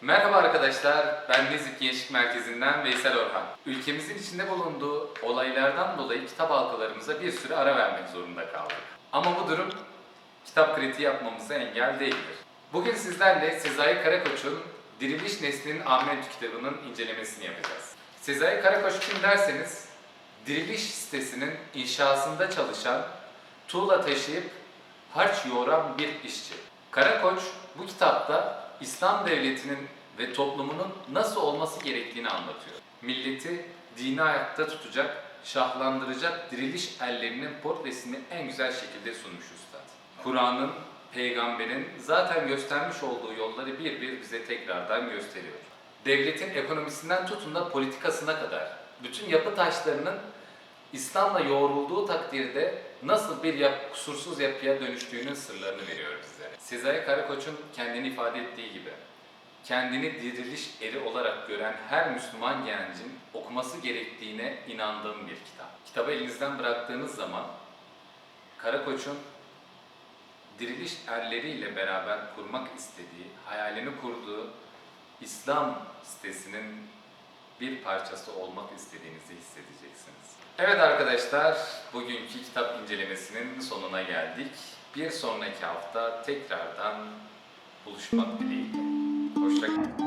Merhaba arkadaşlar, ben Nezip Gençlik Merkezi'nden Veysel Orhan. Ülkemizin içinde bulunduğu olaylardan dolayı kitap halkalarımıza bir süre ara vermek zorunda kaldık. Ama bu durum kitap kritiği yapmamıza engel değildir. Bugün sizlerle Sezai Karakoç'un Diriliş Neslinin Ahmet kitabının incelemesini yapacağız. Sezai Karakoç kim derseniz, Diriliş sitesinin inşasında çalışan, tuğla taşıyıp harç yoğuran bir işçi. Karakoç bu kitapta İslam devletinin ve toplumunun nasıl olması gerektiğini anlatıyor. Milleti dini ayakta tutacak, şahlandıracak diriliş ellerinin portresini en güzel şekilde sunmuş Üstad. Kur'an'ın, peygamberin zaten göstermiş olduğu yolları bir bir bize tekrardan gösteriyor. Devletin ekonomisinden tutun da politikasına kadar bütün yapı taşlarının İslam'la yoğrulduğu takdirde nasıl bir yap, kusursuz yapıya dönüştüğünün sırlarını veriyor bizlere. Sezai Karakoç'un kendini ifade ettiği gibi, kendini diriliş eri olarak gören her Müslüman gencin okuması gerektiğine inandığım bir kitap. Kitabı elinizden bıraktığınız zaman Karakoç'un diriliş erleriyle beraber kurmak istediği, hayalini kurduğu İslam sitesinin bir parçası olmak istediğinizi hissedeceksiniz. Evet arkadaşlar, bugünkü kitap incelemesinin sonuna geldik. Bir sonraki hafta tekrardan buluşmak dileğiyle. Hoşçakalın.